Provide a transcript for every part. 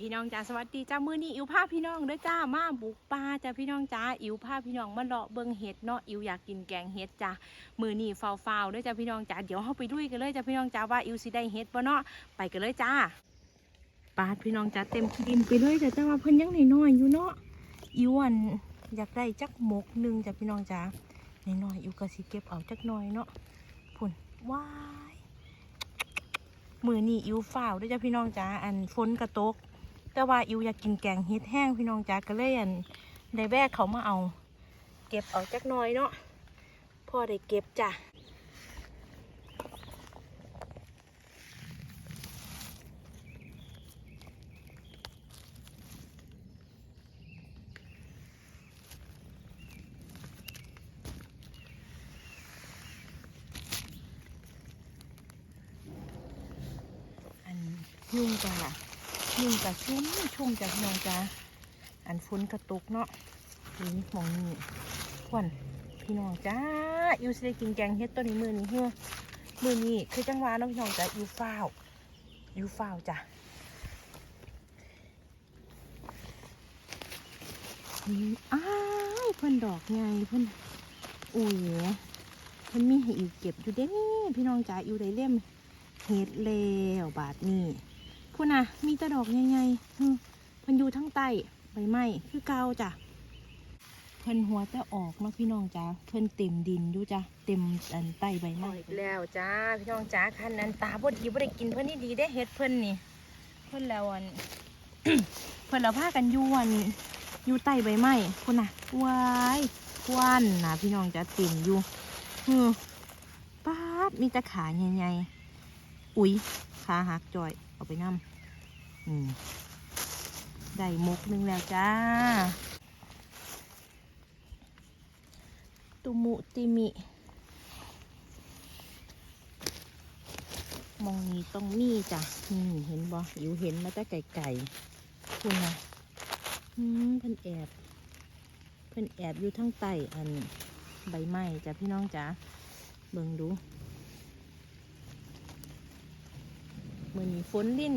พี่น้องจ้าสวัสดีจ้ามือนี้อิวพาพี่น้องเด้อจ้ามาบุกป่าจ้าพี่น้องจ้าอิวพาพี่น้องมาเลาะเบิงเห็ดเนาะอิวอยากกินแกงเห็ดจ้ามือนี้ฟาวฟาวๆเด้อจ้าพี่น้องจ้าเดี๋ยวเฮาไปดุยกันเลยจ้าพี่น้องจ้าว่าอิวสิได้เห็ดบ่เนาะไปกันเลยจ้าปาพี่น้องจ้าเต็มขี้ดินไปเลยจ้าแต่ว่าเพิ่นยังน้อยๆอยู่เนาะอิวันอยากได้จักหมกหนึ่งจ้าพี่น้องจ้าน้อยๆอิวก็สิเก็บเอาจักหน่อยเนาะพุ่นว้ายมือนี่อิวฝ้าวด้วยจ้ะพี่น้องจ้าอันฝนกระตก แต่ว่าอิวอยากกินแกงเฮ็ดแห้งพี่น้องจ้าก็เลยอันได้แวกเขามาเอา เก็บเอาจักน้อยเนาะพ่อได้เก็บจ้ะอันยุ่งจ้ะ ยุ่งกับชุ่มชุ่มจ้ะพี่น้องจ้าอันฝนกระตกเนาะนี่มองนี่ควันพี่น้องจ้าอิวสิได้กินแกงเฮ็ดตัวนี้มือนี้เฮ้อมือนี้คือจังหวะเนาะพี่น้องจ้าอิวฝ้าวอิวฝ้าจ้ะนี่อ้าวเพิ่นดอกไงเพิ่นอุ้ยเพิ่นมีให้อิวเก็บอยู่เด้พี่น้องจ้าอิวได้เล่มเฮ็ดแล้วบาทนี่ พูดนะมีแตะดอกใหญ่ๆมเพิ่นอยู่ทั้งใต้ใบไม้คือเกาจ้ะเพิ่นหัวจะออกเนาะพี่น้องจ้าเพิ่นเต็มดินอยู่จ้ะเต็มอันใต้ใบไม้แล้วจ้าพี่น้องจ้าคันนั้นตาบดีบ่ได้กินเพิ่นนี่ดีได้เฮ็ดเพิ่นนี่ เพิ่นแล้วอันเพิ่นแล้วพากันยูวันอยู่ใต้ใบไม้พุ่นน่ะว้ายควันนะพี่น้องจ้าเต็มอยู่อือป๊าดมีต่ขาใหญ่ๆ อุ๊ยขาหักจอยเอาไปนั่มอืม ได้มกหนึ่งแล้วจ้า ตุมุติมิ มองนี้ต้องมีจ้ะนี่เห็นบ่อยู่เห็นมาแต่ไก่ๆคุณนะอืมเพิ่นแอบเพิ่นแอบอยู่ทั้งใต้อันใบไม้จ้ะพี่น้องจ้าเบิ่งดูมือนี้ฝนลิ้น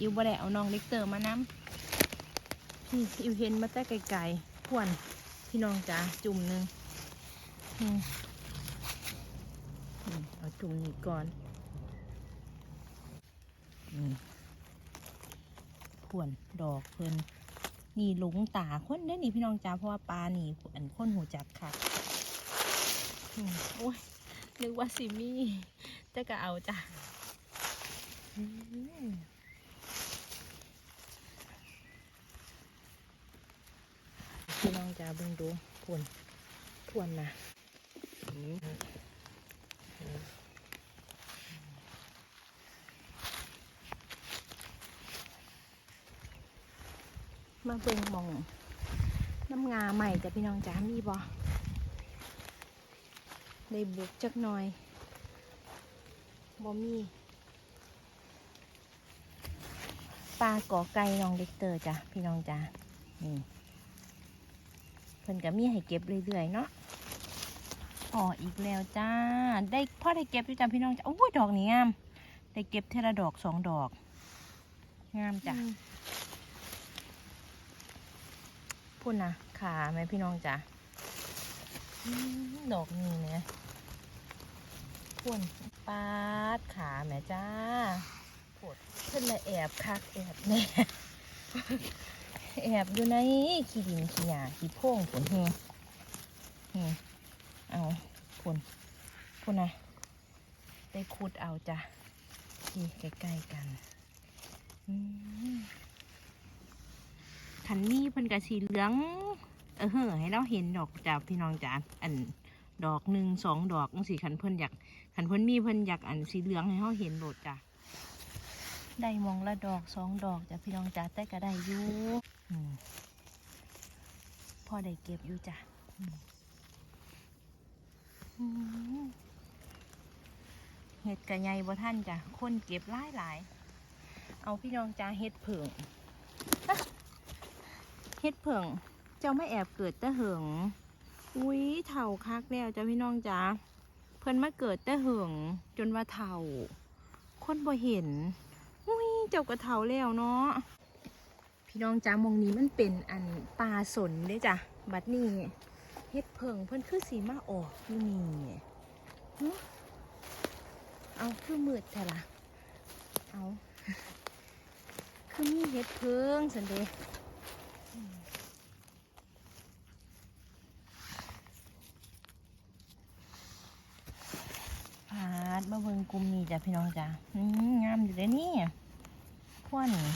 อิวบ่ได้เอาน้องเล็กเตอร์มานำนี่อิวเห็นมาแต่ไกลๆพวนพี่น้องจ๋าจุ่มหนึ่งอือเอาจุ่มนี้ก่อนนี่พวนดอกเพิ่นนี่หลงตาคนได้นี่พี่น้องจ๋าเพราะว่าปลานี่อันคนหูจักค่ะโอ้ยนึกว่าสิมีจะก็เอาจ้ะ อืมพี่น้อง จะเบิ่งดูพวนพวนนะมาเบิ่งมอง น้ำงาใหม่จ้ะพี่น้องจ้ามีบ่ได้บุกจักหน่อยบ่มีปลาก่อไก่น้องเล็กเตอร์จ้ะพี่น้องจ้ะนี่ เพิ่นก็มีให้เก็บเรื่อยๆเนาะอ๋ออีกแล้วจ้า ได้พ่อได้เก็บอยู่จ้ะพี่น้องจ้ะโอ้ยดอกนี้งาม ได้เก็บเทละดอกสองดอก งามจ้ะพูดนะขาไหมพี่น้องจ้ะอืมดอกนี้เนี่ยพ่นปาดขาแม่จ้าปวดขึ้นละแอบคักแอบแน่ แอบอยู่ในขี้ดินขี้หญ้าขี้โพงผลเฮเฮเอาผลผลนะได้ขุดเอาจ้ะที่ใกล้ๆกันขันนี้เพิ่นกะสีเหลือง เออเฮ้อให้เราเห็นดอกจ้าพี่น้องจ้าอันดอกหนึ่งสองดอกจังสีขันเพิ่นอยากขันเพิ่นมีเพิ่นอยากอันสีเหลืองให้เราเห็นโดดจ้ะได้มองละดอกสองดอกจ้ะพี่น้องจ้ะแต่ก็ได้อยู่ พอได้เก็บอยู่จ้ะเห็ดกระไงบ่ท่านจ้ะ คนเก็บหลายหลาย เอาพี่น้องจ้าเห็ดเผิงเห็ดเผิงเจ้าไม่แอบเกิดต่เหิง อุ้ยเถ่าคักแล้วจ้ะพี่น้องจ้าเพิ่นมาเกิดต่เหิงจนว่าเถ่า คนบ่เห็น อุ้ยเจ้ากระเถาแล้วเนาะ พี่น้องจ้ามองนี้มันเป็นอันปลาสนเด้จ้ะบัดนี้เฮ็ดเพิงเพิ่นคือสีมาออกที่นี่เอาคือมืดแท้ล่ะเอาคือมีเฮ็ดเพิงสันเดมพาดมาเบิงกลุ่มนี้จ้ะพี่น้องจ้ะงามอยู่เลยนี่พวกนี่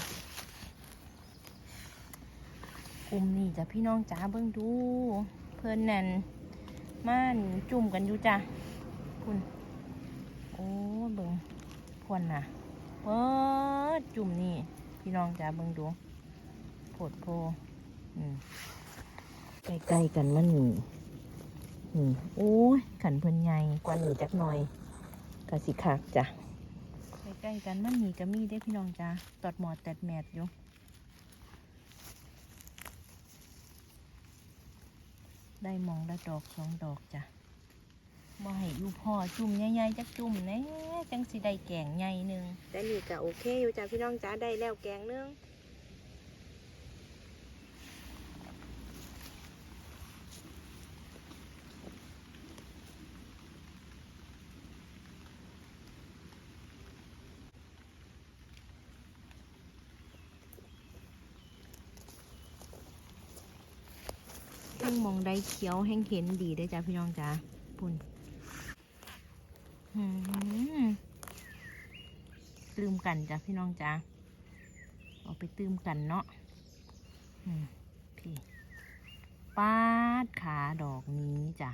กลุ่มนี่จ้ะพี่น้องจ๋าเบิ่งดู เพิ่นนั่นม่านจุ่มกันอยู่จ้ะคุณโอ้เบิ่งพวนน่ะเปิดจุ่มนี่ พี่น้องจ๋าเบิ่งดูโผดโพอืมใกล้ๆกันมันนี่นี่โอ้ยขันเพิ่นใหญ่กว่านี่จักหน่อยกะสิคักจ้ะใกล้ๆกันมันนี่ก็มีได้พี่น้องจ้าตอดหมอดแตดแมดอยู่ ได้มองละดอกสองดอกจ้ะบ่ให้อยู่พ่อจุ่มใหญ่ๆจักจุ่มแน่จังสิได้แกงใหญ่หนึ่งแต่นี่ก็โอเคอยู่จ้ะพี่น้องจ้าได้แล้วแกงนึง มองได้เขียวแห้งเห็นดีได้จ้ะพี่น้องจ้าปุ่นหืมตืมกันจ้ะพี่น้องจ้าเอาไปตืมกันเนาะพี่ปาดขาดอกนี้จ้ะ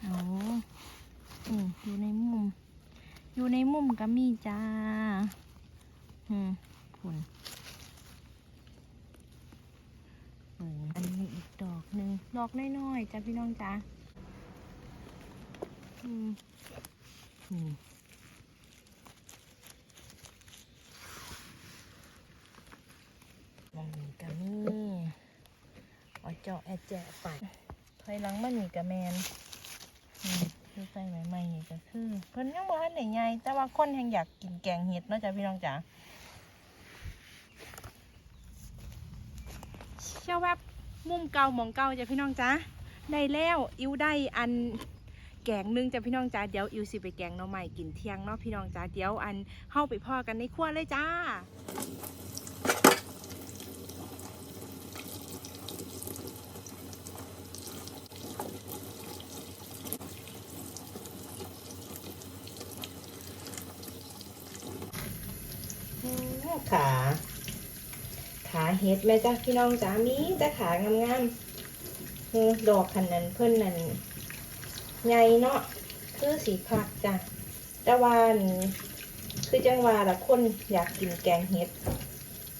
เอาอืมอยู่ในมุม อยู่ในมุมก็มีจ้า อืมคุณเบิ่งอันนี้อีกด อกหนึ่งดอกน้อยๆจ้ะพี่น้องจ้าอืมนี่มองนี่ก็มีเอาเจาะแอดแจะไปถอยหลังมันนี่ก็แมนอืมคือใส่ใหม่ๆนี่ก็คือ เพิ่นยังบ่ทันได้ใหญ่แต่ว่าคนแห่งอยากกินแกงเห็ดเนาะจ้ะพี่น้องจ๋าเชื่อแวบ มุมเก่าหมองเก่าจ้ะพี่น้องจ๋าได้แล้วอิวได้อันแกงหนึงจ้ะพี่น้องจ๋าเดี๋ยวอิวสิไปแกงหน่อใหม่กินเที่ยงเนาะพี่น้องจ๋าเดี๋ยวอันเข้าไปพ่อกันในครัวเลยจ้าขา ขาเห็ดแม่จ้าพี่น้องจ๋ามีแต่ขางามๆดอกคันนั้นเพิ่นนั่นใหญ่เนาะคือสีผักจ้ะแต่ว่านคือจังว่าละคนอยากกินแกงเห็ด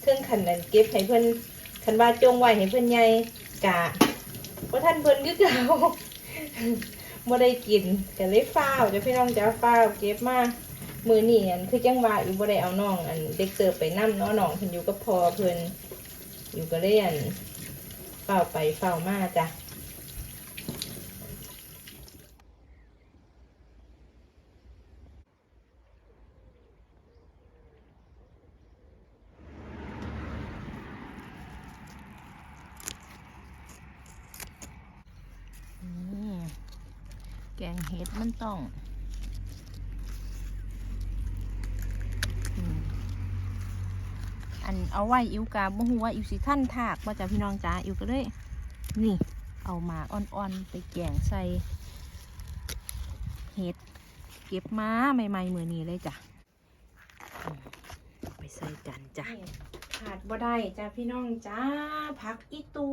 เครื่องคันนั้นเก็บให้เพิ่นคันว่าจงไว้ให้เพิ่นใหญ่กะว่าท่านเพิ่นคือเก่าบ่ได้กินก็เลยฟ้าวจ้ะพี่น้องจ๋าฟ้าวเก็บมา มือนี่อันคือจังว่าอยู่บ่ได้เอาน้อง อันเด็กเสิร์ฟไปนํเนาะน้องเพิ่นอยู่กับพ่อเพิ่นอยู่ก็เลยอันเฝ้าไปเฝ้ามาจ้ะนี่แกงเห็ดมันต้อง อืม อันเอาไว้อิวกาบ่ฮู้ว่าอิวสิท่านถากว่าจะพี่น้องจ้าอิวก็เลยนี่ เอามาอ่อนๆไปแกงใส่เห็ดเก็บมาใหม่ๆมือนี้เลยจ้ะไปใส่กันจ้ะขาดบ่ได้จ้ะพี่น้องจ้าผักอีตู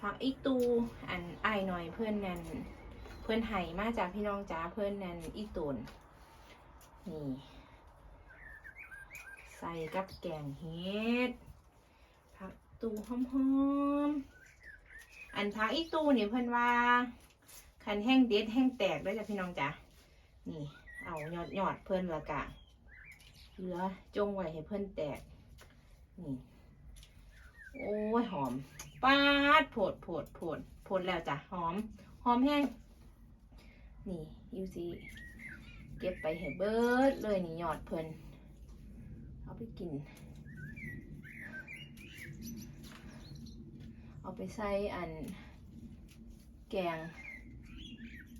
ผักอีตูอันไอหน่อยเพื่อนนั่นเพื่อนไห้มาจากพี่น้องจ้าเพื่อนนั่นอีตูนนี่ ส่กับแกงเห็ดผักตูหอมๆ อันผักอีตูนี่เพิ่นว่า คันแห้งเด็ดแห้งแตกด้วยจ้ะพี่น้องจ้ะ นี่ เอายอดยอดเพิ่นละกะ เหลือจงไว้ให้เพิ่นแตก นี่ โอ้ยหอมปาดโผดโผดโผดโผดแล้วจ้ะ หอม หอมแห้ง นี่ยูซีเก็บไปให้เบิดเลยนี่ยอดเพิ่น เอาไปกิน เอาไปใส่อัน แกง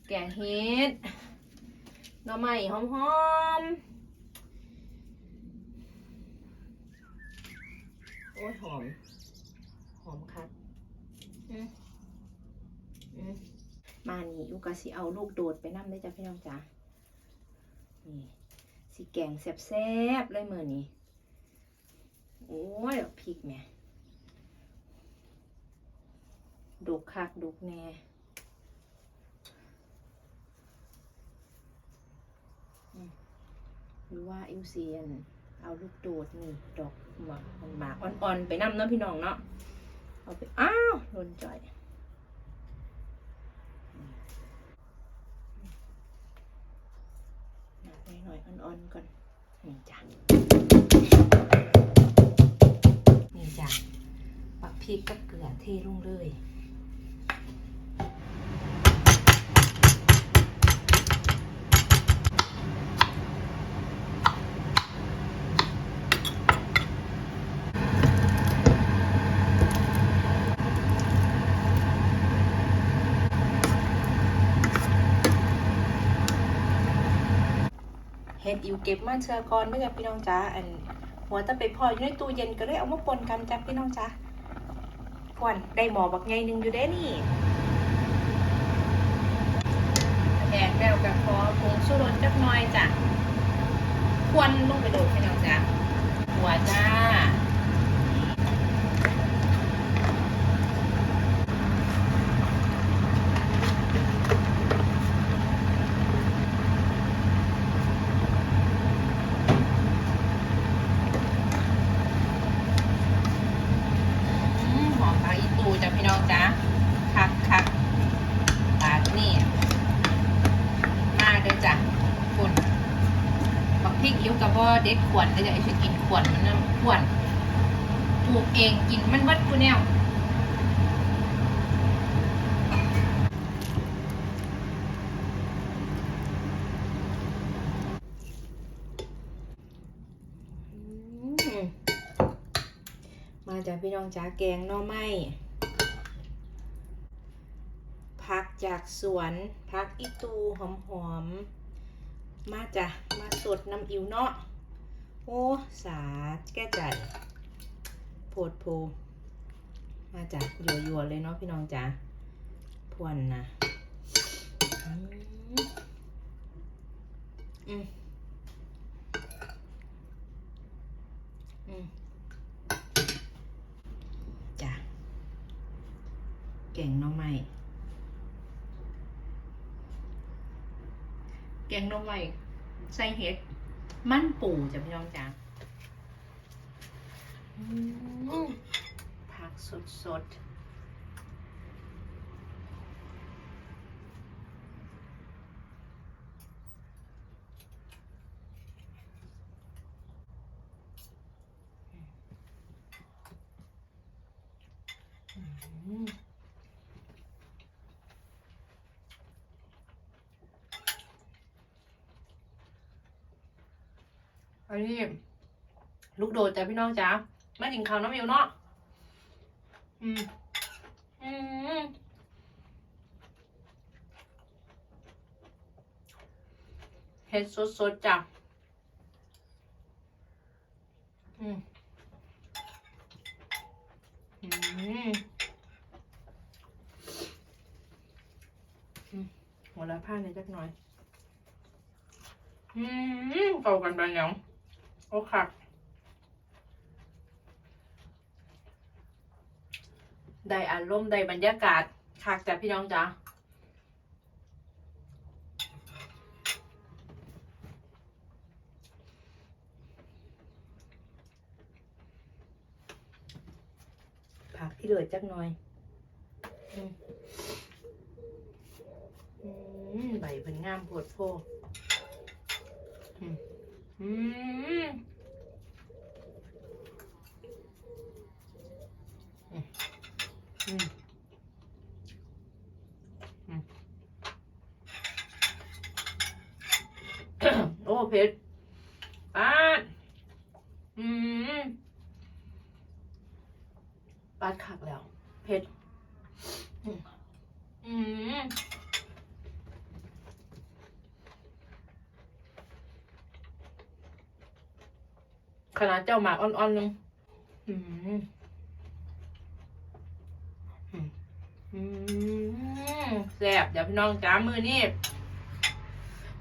แกงเฮ็ดหน่อไม้หอมๆ โอ้ยหอม หอมคัดมานี่ยูกะสิเอาลูกโดดไปนั่มได้จ้ะพี่น้องจ้ะนี่สิแกงแซ่บๆเลยมือนี้ โอ้ยพริกแม่ดุกคักดุกแน่หรือว่าอิวเซียน เอาลูกโดดนี่ดอกหมากหมากอ่อนๆ ไปน้ำเนาะพี่น้องเนาะ เอาไป อ้าวโดนจ่อยหนักหน่อยๆอ่อนๆก่อน นี่จ้ะ พริกกับเกลือเทลงเลยเฮ็ดอิวเก็บมาเชื่อก่อนเด้อจ้พี่น้องจ้าอันหัวตะไปพออยู่ในตู้เย็นก็เลยเอามาปนกันจ้ะพี่น้องจ้า ควันได้หมอบักไงหนึ่งอยู่เด้นี่แดดแล้วกับฟอผงชูรสจักน้อยจ้ะควนลงไปโดดให้น้องจ้ะหัวจ้า อืมหอมปลาอีตู จ้ะพี่น้องจ้าคักคักปลานี่มาเด้อจ้ะคุณบักพริกอิ้วกับว่าเด็ดขวนเด้อจ้ะไอ้สิกินขวนมันน้ำขวนปลูกเองกินมันเบิดกูแนวมาจากพี่น้องจ้าแกงน่อไม้พัก จากสวนพักอีตูหอมๆมาจ้ะ มาสดน้ำอิวเนาะโอ้สาแก้ใจโพดโพมาจากยัวๆเลยเนาะพี่น้องจ้าพวนนะอืมอืมอืมจ้ะแกงหน่อไม้ แกงน่อไม้ใส่เห็ด มันปูจ้ะพี่น้องจ้ะอืมผักสดสดอืม อันนี้ลูกโดดจ้ะพี่น้องจ้ะมากินข้าวน้ำมิวเนาะอืมอืมเห็ดสดๆจ้ะอืมอืมหัวละผ้าในอยจักหน่อย อืมเก่ากันไปยัง โอ้ค่ะได้อารมณ์ได้บรรยากาศคักจ้ะพี่น้องจ้ะผักพี่เหลือจักหน่อยอืมอืมใบเป็นงามปวดโพอืม อืมอืมโอ้เผ็ดป้าดอืมปาดขักแล้ว เผ็ด อืมอืมข นาดเจ้าหมากอ่อนๆนึงอืมอืมแซ่บเดี๋ยวพี่น้องจ้ามือนี่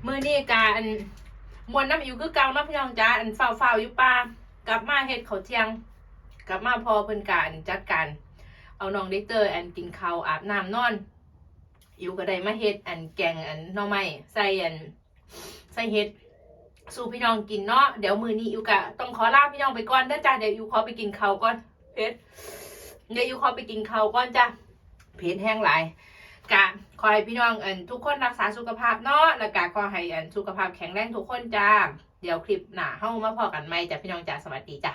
มือนี่การมวนน้ำอิวคือเก่าเนาะพี่น้องจ้าอันเฝ้าเฝ้าอยู่ป่ากลับมาเฮ็ดเขาเที่ยง กลับมาพอเพิ่นการจัดการ เอาน้องเด็กเตอร์อันกินข้าวอาบน้ำนอนอิวก็ได้มาเฮ็ดอันแกงอันหน่อไม้ใส่อันใส่เฮ็ด สู่พี่น้องกินเนาะเดี๋ยวมือนี้อิวกะต้องขอลาพี่น้องไปก่อนเด้อจ้าเดี๋ยวอิวขอไปกินเขาก่อนเพชรเดี๋ยวอิวขอไปกินเขาก่อนจ้าเพชรแห้งหลายกะขอให้พี่น้องอันทุกคนรักษาสุขภาพเนาะแล้วกะขอให้อันสุขภาพแข็งแรงทุกคนจ้าเดี๋ยวคลิปหน้าเข้ามาพอกันไหมจ้ะพี่น้องจ้าสวัสดีจ้า